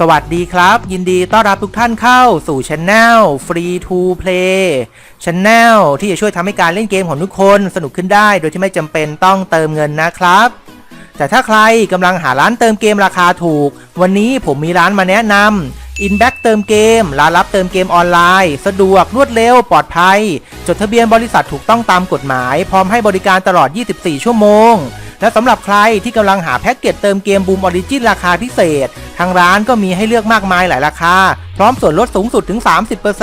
สวัสดีครับ ยินดีต้อนรับทุกท่านเข้าสู่ช anel Free to Play Channel ที่จะช่วยทำให้การเล่นเกมของทุกคนสนุกขึ้นได้โดยที่ไม่จำเป็นต้องเติมเงินนะครับ แต่ถ้าใครกำลังหาร้านเติมเกมราคาถูก วันนี้ผมมีร้านมาแนะนำ Inback เติมเกมร้านรับเติมเกมออนไลน์ สะดวกรวดเร็วปลอดภัย จดทะเบียนบริษัทถูกต้องตามกฎหมาย พร้อมให้บริการตลอด 24 ชั่วโมง และสำหรับใครที่กำลังหาแพ็กเกจเติมเกมบูมออริจินราคาพิเศษ ทางร้านก็มีให้เลือกมากมายหลายราคา พร้อมส่วนลดสูงสุดถึง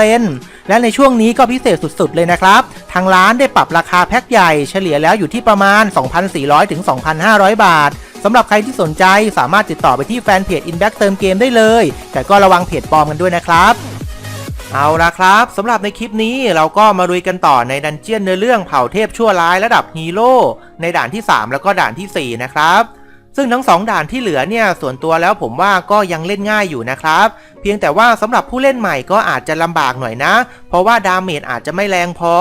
30%และในช่วงนี้ก็พิเศษสุดๆเลยนะครับ ทางร้านได้ปรับราคาแพ็กใหญ่เฉลี่ยแล้วอยู่ที่ประมาณ 2,400ถึง2,500 บาทสำหรับใครที่สนใจสามารถติดต่อไปที่แฟนเพจ Inback เติมเกมได้เลย แต่ก็ระวังเพจปลอมกันด้วยนะครับ เอาละครับสำหรับในคลิปนี้เราก็มาลุยกันต่อในดันเจียนเนื้อเรื่องเผ่าเทพชั่วร้ายระดับฮีโร่ในด่านที่ 3 แล้วก็ด่านทีสี่4 นะครับซึ่งทั้ง 2 ด่านที่เหลือเนี่ยส่วนตัวแล้วผมว่าก็ยังเล่นง่ายอยู่นะครับ เพียงแต่ว่าสำหรับผู้เล่นใหม่ก็อาจจะลำบากหน่อยนะ เพราะว่าดาเมจอาจจะไม่แรงพอ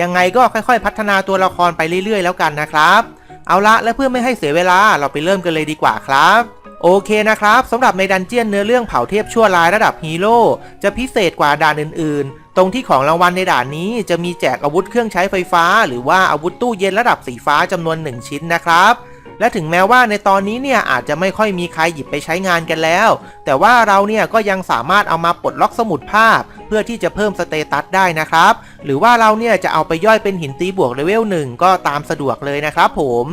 ยังไงก็ค่อยๆ พัฒนาตัวละครไปเรื่อยๆ แล้วกันนะครับ เอาละและเพื่อไม่ให้เสียเวลาเราไปเริ่มกันเลยดีกว่าครับ โอเคนะครับสำหรับในดันเจียนเนื้อเรื่องเผ่าเทพชั่วร้ายระดับฮีโร่จะพิเศษกว่าด่านอื่นๆ ตรงที่ของรางวัลในด่านนี้จะมีแจกอาวุธเครื่องใช้ไฟฟ้า หรือว่าอาวุธตู้เย็นระดับสีฟ้าจำนวน 1 ชิ้นนะครับและถึงแม้ว่าในตอนนี้เนี่ยอาจจะไม่ค่อยมีใครหยิบไปใช้งานกันแล้ว แต่ว่าเราเนี่ยก็ยังสามารถเอามาปลดล็อกสมุดภาพ เพื่อที่จะเพิ่มสเตตัสได้นะครับ หรือว่าเราเนี่ยจะเอาไปย่อยเป็นหินตีบวกเลเวลหนึ่งก็ตามสะดวกเลยนะครับผม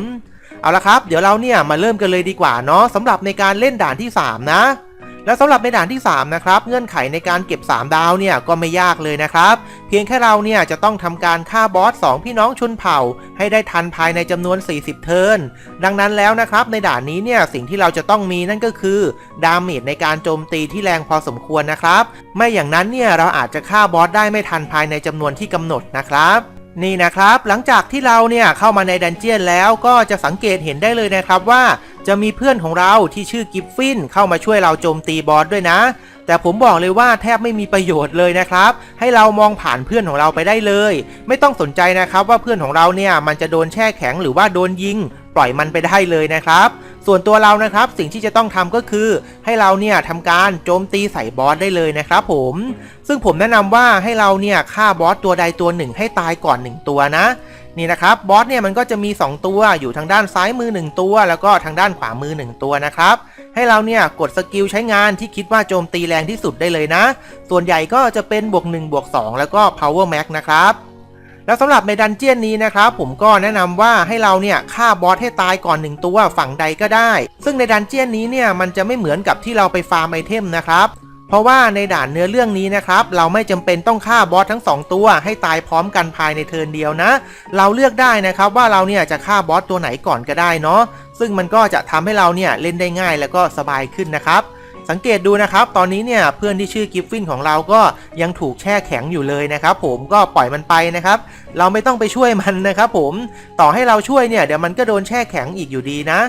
เอาละครับ เดี๋ยวเราเนี่ยมาเริ่มกันเลยดีกว่าเนาะสำหรับในการเล่นด่านที่ 3 นะ และสำหรับในด่านที่ 3 นะครับ เงื่อนไขในการเก็บ 3 ดาวเนี่ยก็ไม่ยากเลยนะครับ เพียงแค่เราเนี่ยจะต้องทำการฆ่าบอส 2 พี่น้องชนเผ่า ให้ได้ทันภายในจำนวน 40 เทิร์นดังนั้นแล้วนะครับในด่านนี้เนี่ยสิ่งที่เราจะต้องมีนั่นก็คือ ดาเมจในการโจมตีที่แรงพอสมควรนะครับ ไม่อย่างนั้นเนี่ยเราอาจจะฆ่าบอสได้ไม่ทันภายในจำนวนที่กำหนดนะครับ นี่นะครับหลังจากที่เราเนี่ยเข้ามาในดันเจียนแล้วก็จะสังเกตเห็นได้เลยนะครับว่าจะมีเพื่อนของเราที่ชื่อกิฟฟินเข้ามาช่วยเราโจมตีบอสด้วยนะ แต่ผมบอกเลยว่าแทบไม่มีประโยชน์เลยนะครับ ให้เรามองผ่านเพื่อนของเราไปได้เลย ไม่ต้องสนใจนะครับว่าเพื่อนของเราเนี่ยมันจะโดนแช่แข็งหรือว่าโดนยิง ปล่อยมันไปได้เลยนะครับ ส่วนตัวเรานะครับสิ่งที่จะต้องทำก็คือ ให้เราเนี่ยทำการโจมตีใส่บอสได้เลยนะครับผม ซึ่งผมแนะนำว่าให้เราเนี่ยฆ่าบอสตัวใดตัวหนึ่งให้ตายก่อน 1 ตัวนะนี่นะครับบอสเนี่ยมันก็จะมี 2 ตัวอยู่ทางด้านซ้ายมือ 1 ตัว แล้วก็ทางด้านขวามือ 1 ตัวนะครับ ให้เราเนี่ยกดสกิลใช้งานที่คิดว่าโจมตีแรงที่สุดได้เลยนะ ส่วนใหญ่ก็จะเป็นบวก1บวก2แล้วก็ power max นะครับ แล้วสำหรับในดันเจียนนี้นะครับผมก็แนะนำว่าให้เราเนี่ยฆ่าบอสให้ตายก่อน1ตัวฝั่งใดก็ได้ ซึ่งในดันเจียนนี้เนี่ยมันจะไม่เหมือนกับที่เราไปฟาร์มไอเทมนะครับเพราะว่าในด่านเนื้อเรื่องนี้นะครับ เราไม่จำเป็นต้องฆ่าบอสทั้ง 2 ตัว ให้ตายพร้อมกันภายในเทิร์นเดียวนะ เราเลือกได้นะครับว่าเราเนี่ยจะฆ่าบอสตัวไหนก่อนก็ได้เนาะซึ่งมันก็จะทำให้เราเนี่ยเล่นได้ง่ายแล้วก็สบายขึ้นนะครับ สังเกตดูนะครับ ตอนนี้เนี่ยเพื่อนที่ชื่อกิฟฟินของเราก็ยังถูกแช่แข็งอยู่เลยนะครับผมก็ปล่อยมันไปนะครับ เราไม่ต้องไปช่วยมันนะครับผมต่อให้เราช่วยเนี่ยเดี๋ยวมันก็โดนแช่แข็งอีกอยู่ดีนะ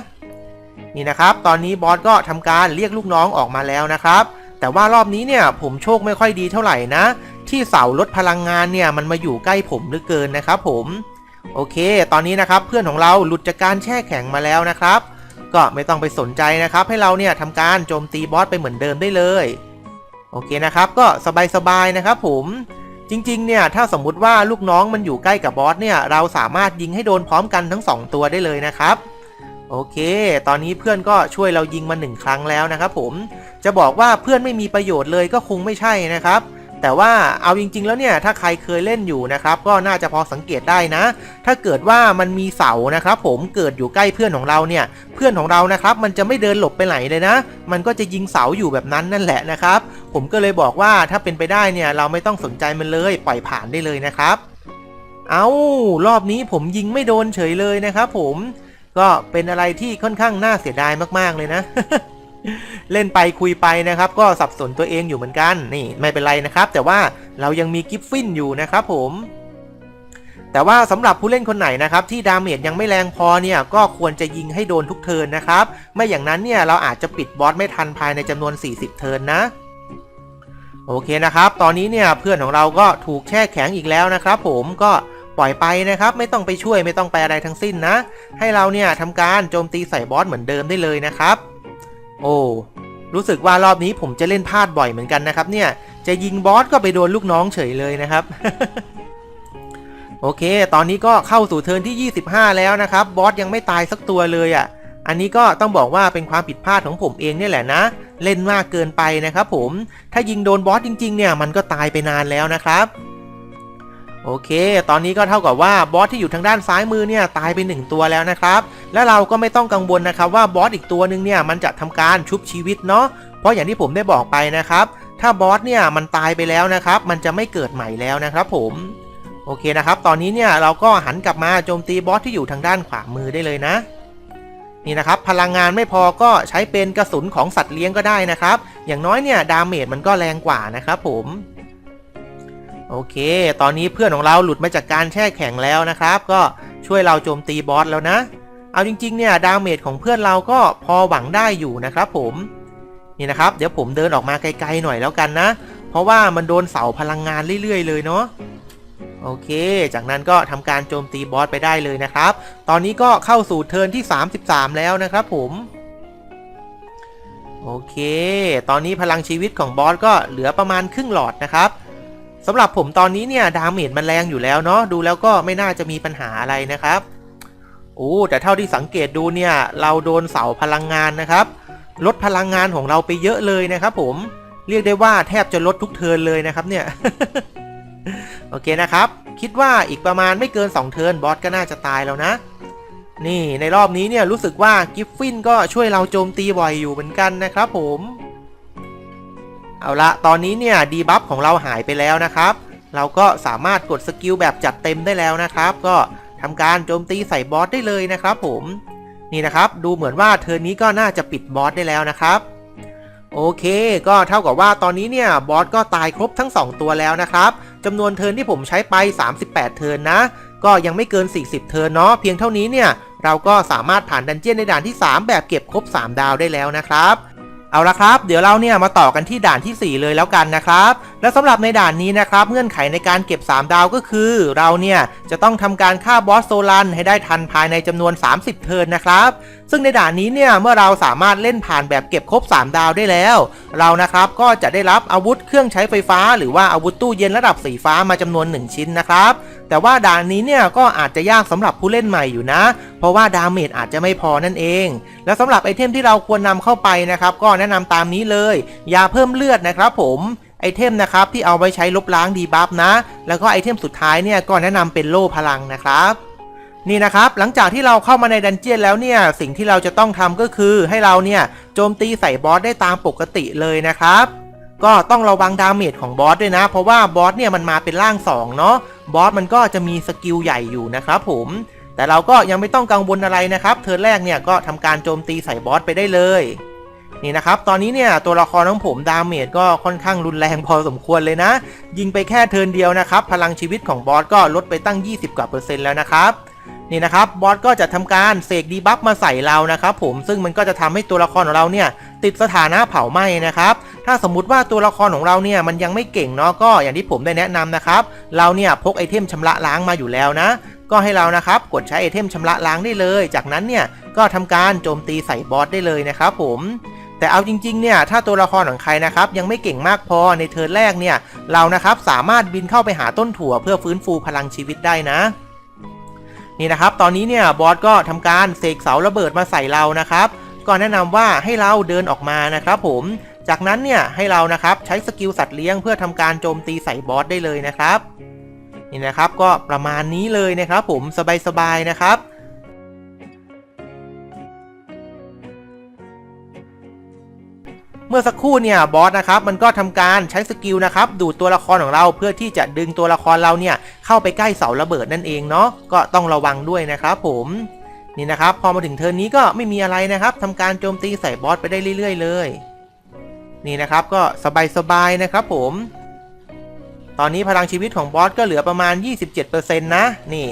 นี่นะครับ ตอนนี้บอสก็ทำการเรียกลูกน้องออกมาแล้วนะครับ แต่ว่ารอบนี้เนี่ยผมโชคไม่ค่อยดีเท่าไหร่นะ ที่เสาลดพลังงานเนี่ยมันมาอยู่ใกล้ผมเหลือเกินนะครับผม โอเค ตอนนี้นะครับเพื่อนของเราหลุดจากการแช่แข็งมาแล้วนะครับ ก็ไม่ต้องไปสนใจนะครับ ให้เราเนี่ยทำการโจมตีบอสไปเหมือนเดิมได้เลย โอเคนะครับก็สบายๆนะครับผมจริงๆ เนี่ย ถ้าสมมุติว่าลูกน้องมันอยู่ใกล้กับบอสเนี่ย เราสามารถยิงให้โดนพร้อมกันทั้ง 2 ตัวได้เลยนะครับ โอเค ตอนนี้เพื่อนก็ช่วยเรายิงมาหนึ่งครั้งแล้วนะครับผม จะบอกว่าเพื่อนไม่มีประโยชน์เลยก็คงไม่ใช่นะครับ แต่ว่าเอาจริง ๆ แล้วเนี่ยถ้าใครเคยเล่นอยู่นะครับก็น่าจะพอสังเกตได้นะ ถ้าเกิดว่ามันมีเสานะครับผมเกิดอยู่ใกล้เพื่อนของเราเนี่ยเพื่อนของเรานะครับมันจะไม่เดินหลบไปไหนเลยนะ มันก็จะยิงเสาอยู่แบบนั้นนั่นแหละนะครับผมก็เลยบอกว่าถ้าเป็นไปได้เนี่ยเราไม่ต้องสนใจมันเลยปล่อยผ่านได้เลยนะครับเอารอบนี้ผมยิงไม่โดนเฉยเลยนะครับผมก็เป็นอะไรที่ค่อนข้างน่าเสียดายมากๆเลยนะ เล่นไปคุยไปนะครับ ก็สับสนตัวเองอยู่เหมือนกันนี่ไม่เป็นไรนะครับ แต่ว่าเรายังมีกิฟฟินอยู่นะครับผมแต่ว่าสำหรับผู้เล่นคนไหนนะครับที่ดาเมจยังไม่แรงพอเนี่ยก็ควรจะยิงให้โดนทุกเทินนะครับ ไม่อย่างนั้นเนี่ยเราอาจจะปิดบอสไม่ทันภายในจำนวน 40 เทินนะ โอเคนะครับ ตอนนี้เนี่ยเพื่อนของเราก็ถูกแช่แข็งอีกแล้วนะครับผมก็ปล่อยไปนะครับ ไม่ต้องไปช่วยไม่ต้องไปอะไรทั้งสิ้นนะ ให้เราเนี่ยทำการโจมตีใส่บอสเหมือนเดิมได้เลยนะครับ โอ้ รู้สึกว่ารอบนี้ผมจะเล่นพลาดบ่อยเหมือนกันนะครับเนี่ย จะยิงบอสก็ไปโดนลูกน้องเฉยเลยนะครับ โอเค ตอนนี้ก็เข้าสู่เทิร์นที่ 25 แล้วนะครับ บอสยังไม่ตายสักตัวเลยอะ่ะ อันนี้ก็ต้องบอกว่าเป็นความผิดพลาดของผมเองเนี่ยแหละนะ เล่นมากเกินไปนะครับผม ถ้ายิงโดนบอสจริง ๆ เนี่ย มันก็ตายไปนานแล้วนะครับ โอเค ตอนนี้ก็เท่ากับว่าบอสที่อยู่ทางด้านซ้ายมือเนี่ยตายไป 1 ตัวแล้วนะครับ และเราก็ไม่ต้องกังวลนะครับว่าบอสอีกตัวหนึ่งเนี่ยมันจะทำการชุบชีวิตเนาะ เพราะอย่างที่ผมได้บอกไปนะครับ ถ้าบอสเนี่ยมันตายไปแล้วนะครับ มันจะไม่เกิดใหม่แล้วนะครับผมโอเคนะครับ ตอนนี้เนี่ยเราก็หันกลับมาโจมตีบอสที่อยู่ทางด้านขวามือได้เลยนะ นี่นะครับพลังงานไม่พอก็ใช้เป็นกระสุนของสัตว์เลี้ยงก็ได้นะครับ อย่างน้อยเนี่ยดาเมจมันก็แรงกว่านะครับผม โอเค ตอนนี้เพื่อนของเราหลุดมาจากการแช่แข็งแล้วนะครับ ก็ช่วยเราโจมตีบอสแล้วนะ เอาจริง ๆ เนี่ย ดาเมจของเพื่อนเราก็พอหวังได้อยู่นะครับผม นี่นะครับ เดี๋ยวผมเดินออกมาไกลๆหน่อยแล้วกันนะ เพราะว่ามันโดนเสาพลังงานเรื่อย ๆ เลยเนาะ โอเค จากนั้นก็ทำการโจมตีบอสไปได้เลยนะครับ ตอนนี้ก็เข้าสู่เทิร์นที่ 33 แล้วนะครับผมโอเค ตอนนี้พลังชีวิตของบอสก็เหลือประมาณครึ่งหลอดนะครับ สำหรับผมตอนนี้เนี่ยดาเมจมันแรงอยู่แล้วเนาะดูแล้วก็ไม่น่าจะมีปัญหาอะไรนะครับโอ้แต่เท่าที่สังเกตดูเนี่ยเราโดนเสาพลังงานนะครับ ลดพลังงานของเราไปเยอะเลยนะครับ ผมเรียกได้ว่าแทบจะลดทุกเทินเลยนะครับเนี่ยโอเคนะครับ คิดว่าอีกประมาณไม่เกิน 2 เทินบอสก็น่าจะตายแล้วนะ นี่ในรอบนี้เนี่ยรู้สึกว่ากิฟฟินก็ช่วยเราโจมตีบ่อยอยู่เหมือนกันนะครับผม เอาละตอนนี้เนี่ยดีบัฟของเราหายไปแล้วนะครับ เราก็สามารถกดสกิลแบบจัดเต็มได้แล้วนะครับ ก็ทำการโจมตีใส่บอสได้เลยนะครับผมนี่นะครับดูเหมือนว่าเทิร์นนี้ก็น่าจะปิดบอสได้แล้วนะครับโอเค ก็เท่ากับว่าตอนนี้เนี่ยบอสก็ตายครบทั้ง 2 ตัวแล้วนะครับจำนวนเทิร์นที่ผมใช้ไป 38 เทิร์นนะ ก็ยังไม่เกิน 40 เทิร์นเนาะเพียงเท่านี้เนี่ยเราก็สามารถผ่านดันเจี้ยนในด่านที่ 3 แบบเก็บครบ 3 ดาวได้แล้วนะครับ เอาละครับ เดี๋ยวเราเนี่ยมาต่อกันที่ด่านที่ 4 เลยแล้วกันนะครับและสำหรับในด่านนี้นะครับเงื่อนไขในการเก็บ 3 ดาวก็คือ เราเนี่ยจะต้องทำการฆ่าบอสโซลันให้ได้ทันภายในจำนวน 30 เทิร์นนะครับ ซึ่งในด่านนี้เนี่ยเมื่อเราสามารถเล่นผ่านแบบเก็บครบ 3 ดาวได้แล้ว เรานะครับก็จะได้รับอาวุธเครื่องใช้ไฟฟ้า หรือว่าอาวุธตู้เย็นระดับสีฟ้ามาจำนวน 1 ชิ้นนะครับแต่ว่าด่านนี้เนี่ยก็อาจจะยากสำหรับผู้เล่นใหม่อยู่นะ เพราะว่าดาเมจอาจจะไม่พอนั่นเอง และสำหรับไอเทมที่เราควรนำเข้าไปนะครับก็แนะนำตามนี้เลย ยาเพิ่มเลือดนะครับผม เทมนะครับที่เอาไว้ใช้ลบล้างดีบัฟนะ แล้วก็ไอเทมสุดท้ายเนี่ยก็แนะนำเป็นโล่พลังนะครับนี่นะครับหลังจากที่เราเข้ามาในดันเจียนแล้วเนี่ยสิ่งที่เราจะต้องทำก็คือให้เราเนี่ยโจมตีใส่บอสได้ตามปกติเลยนะครับ ก็ต้องระวังดาเมจของบอสด้วยนะ เพราะว่าบอสเนี่ยมันมาเป็นร่าง2เนาะบอสมันก็จะมีสกิลใหญ่อยู่นะครับผมแต่เราก็ยังไม่ต้องกังวลอะไรนะครับ เทิร์นแรกเนี่ยก็ทำการโจมตีใส่บอสไปได้เลย นี่นะครับ ตอนนี้เนี่ยตัวละครของผมดาเมจก็ค่อนข้างรุนแรงพอสมควรเลยนะ ยิงไปแค่เทินเดียวนะครับ พลังชีวิตของบอสก็ลดไปตั้ง 20 กว่าเปอร์เซ็นต์แล้วนะครับ นี่นะครับบอสก็จะทำการเสกดีบัฟมาใส่เรานะครับผมซึ่งมันก็จะทำให้ตัวละครของเราเนี่ยติดสถานะเผาไหม้นะครับ ถ้าสมมุติว่าตัวละครของเราเนี่ยมันยังไม่เก่งเนาะก็อย่างที่ผมได้แนะนำนะครับ เราเนี่ยพกไอเทมชำระล้างมาอยู่แล้วนะ ก็ให้เรานะครับกดใช้ไอเทมชำระล้างได้เลย จากนั้นเนี่ยก็ทำการโจมตีใส่บอสได้เลยนะครับผม แต่เอาจริงๆ เนี่ย ถ้าตัวละครของใครนะครับ ยังไม่เก่งมากพอในเทิร์นแรกเนี่ย เรานะครับสามารถบินเข้าไปหาต้นถั่วเพื่อฟื้นฟูพลังชีวิตได้นะ นี่นะครับ ตอนนี้เนี่ยบอสก็ทำการเสกเสาระเบิดมาใส่เรานะครับ ก็แนะนำว่าให้เราเดินออกมานะครับผม จากนั้นเนี่ยให้เรานะครับใช้สกิลสัตว์เลี้ยงเพื่อทำการโจมตีใส่บอสได้เลยนะครับ นี่นะครับก็ประมาณนี้เลยนะครับผมสบายๆนะครับ มื่อสักครู่เนี่ยบอสนะครับมันก็ทำการใช้สกิลนะครับดูดตัวละครของเราเพื่อที่จะดึงตัวละครเราเนี่ยเข้าไปใกล้เสาระเบิดนั่นเองเนาะก็ต้องระวังด้วยนะครับผมนี่นะครับพอมาถึงเทิร์นนี้ก็ไม่มีอะไรนะครับทำการโจมตีใส่บอสไปได้เรื่อย ๆ เลย นี่นะครับก็สบายๆนะครับผม ตอนนี้พลังชีวิตของบอสก็เหลือประมาณ 27%นะนี่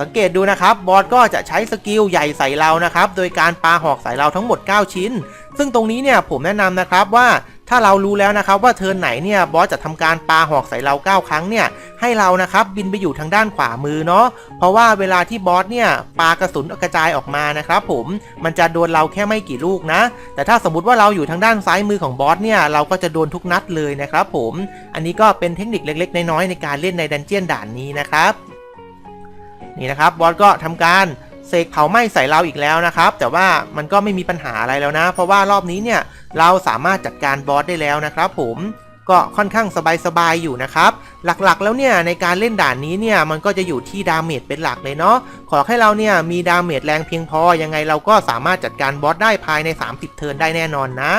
สังเกตดูนะครับบอสก็จะใช้สกิลใหญ่ใส่เรานะครับ โดยการปาหอกใส่เราทั้งหมด 9 ชิ้น ซึ่งตรงนี้เนี่ยผมแนะนำนะครับว่าถ้าเรารู้แล้วนะครับว่าเทิร์นไหนเนี่ยบอสจะทำการปาหอกใส่เรา 9 ครั้งเนี่ยให้เรานะครับบินไปอยู่ทางด้านขวามือเนาะเพราะว่าเวลาที่บอสเนี่ยปากระสุนกระจายออกมานะครับผมมันจะโดนเราแค่ไม่กี่ลูกนะ แต่ถ้าสมมติว่าเราอยู่ทางด้านซ้ายมือของบอสเนี่ยเราก็จะโดนทุกนัดเลยนะครับผมอันนี้ก็เป็นเทคนิคเล็กๆ น้อยๆในการเล่นในดันเจียนด่านนี้นะครับ นี่นะครับบอสก็ทำการเสกเผาไหม้ใส่เราอีกแล้วนะครับ แต่ว่ามันก็ไม่มีปัญหาอะไรแล้วนะ เพราะว่ารอบนี้เนี่ยเราสามารถจัดการบอสได้แล้วนะครับผมก็ค่อนข้างสบายๆอยู่นะครับ หลักๆแล้วเนี่ยในการเล่นด่านนี้เนี่ยมันก็จะอยู่ที่ดาเมจเป็นหลักเลยเนาะขอให้เราเนี่ยมีดาเมจแรงเพียงพอยังไงเราก็สามารถจัดการบอสได้ภายใน 30 เทิร์นได้แน่นอนนะ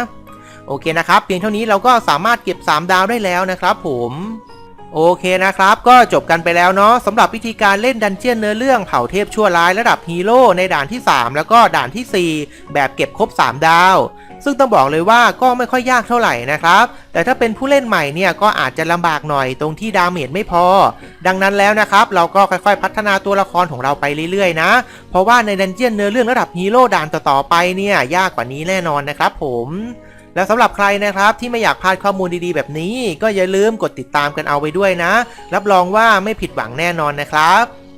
โอเคนะครับ เพียงเท่านี้เราก็สามารถเก็บ 3 ดาวได้แล้วนะครับผม โอเคนะครับ ก็จบกันไปแล้วเนาะสำหรับวิธีการเล่นดันเจียนเนื้อเรื่องเผ่าเทพชั่วร้ายระดับฮีโร่ในด่านที่ 3 แล้วก็ด่านทีสี่ 4 แบบเก็บครบ 3 ดาว ซึ่งต้องบอกเลยว่าก็ไม่ค่อยยากเท่าไหร่นะครับ แต่ถ้าเป็นผู้เล่นใหม่เนี่ยก็อาจจะลำบากหน่อยตรงที่ดาเมจไม่พอ ดังนั้นแล้วนะครับ เราก็ค่อยๆ พัฒนาตัวละครของเราไปเรื่อยๆนะ เพราะว่าในดันเจียนเนื้อเรื่องระดับฮีโร่ด่านต่อๆไปเนี่ยยากกว่านี้แน่นอนนะครับผม แล้วสำหรับใครนะครับที่ไม่อยากพลาดข้อมูลดีๆ แบบนี้ ก็อย่าลืมกดติดตามกันเอาไว้ด้วยนะ รับรองว่าไม่ผิดหวังแน่นอนนะครับ